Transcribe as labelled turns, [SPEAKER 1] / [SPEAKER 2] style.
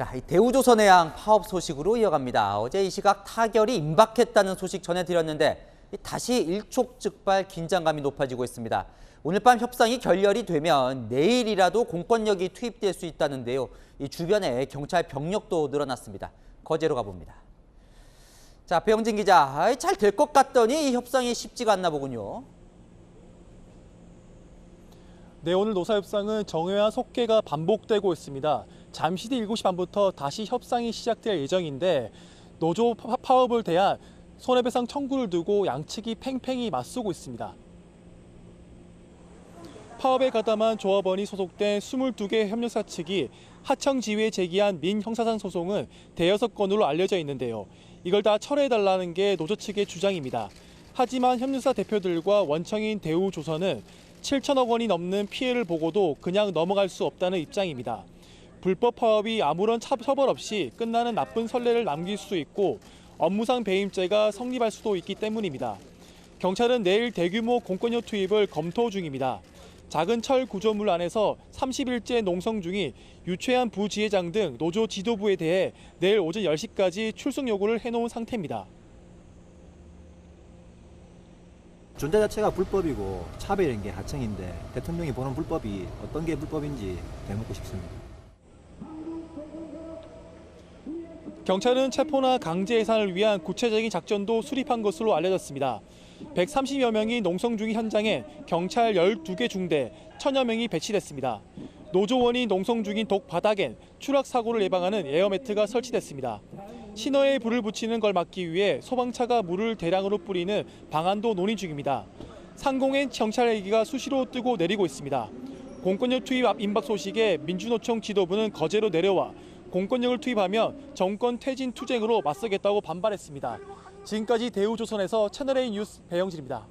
[SPEAKER 1] 자, 이 대우조선해 양 파업 소식으로 이어갑니다. 어제 이 시각 타결이 임박했다는 소식 전해드렸는데 이 다시 일촉즉발 긴장감이 높아지고 있습니다. 오늘 밤 협상이 결렬이 되면 내일이라도 공권력이 투입될 수 있다는데요. 이 주변에 경찰 병력도 늘어났습니다. 거제로 가봅니다. 자, 배영진 기자, 잘 될 것 같더니 이 협상이 쉽지가 않나 보군요.
[SPEAKER 2] 네, 오늘 노사협상은 정회와 속개가 반복되고 있습니다. 잠시 뒤 7시 반부터 다시 협상이 시작될 예정인데 노조 파- 파업을 대한 손해배상 청구를 두고 양측이 팽팽히 맞서고 있습니다. 파업에 가담한 조합원이 소속된 22개 협력사 측이 하청 지휘에 제기한 민 형사상 소송은 대여섯 건으로 알려져 있는데요. 이걸 다 철회해달라는 게 노조 측의 주장입니다. 하지만 협력사 대표들과 원청인 대우조선은 7천억 원이 넘는 피해를 보고도 그냥 넘어갈 수 없다는 입장입니다. 불법 파업이 아무런 차- 처벌 없이 끝나는 나쁜 선례를 남길 수 있고 업무상 배임죄가 성립할 수도 있기 때문입니다. 경찰은 내일 대규모 공권력 투입을 검토 중입니다. 작은 철 구조물 안에서 30일째 농성 중인 유최한 부지회장 등 노조 지도부에 대해 내일 오전 10시까지 출석 요구를 해놓은 상태입니다.
[SPEAKER 3] 존재 자체가 불법이고 차별인 게 하청인데 대통령이 보는 불법이 어떤 게 불법인지 되묻고 싶습니다.
[SPEAKER 2] 경찰은 체포나 강제 해산을 위한 구체적인 작전도 수립한 것으로 알려졌습니다. 130여 명이 농성 중인 현장에 경찰 12개 중대, 천여 명이 배치됐습니다. 노조원이 농성 중인 독 바닥엔 추락 사고를 예방하는 에어매트가 설치됐습니다. 신호에 불을 붙이는 걸 막기 위해 소방차가 물을 대량으로 뿌리는 방안도 논의 중입니다. 상공엔 경찰 헬기가 수시로 뜨고 내리고 있습니다. 공권력 투입 앞 임박 소식에 민주노총 지도부는 거제로 내려와 공권력을 투입하면 정권 퇴진 투쟁으로 맞서겠다고 반발했습니다. 지금까지 대우조선에서 채널A 뉴스 배영진입니다.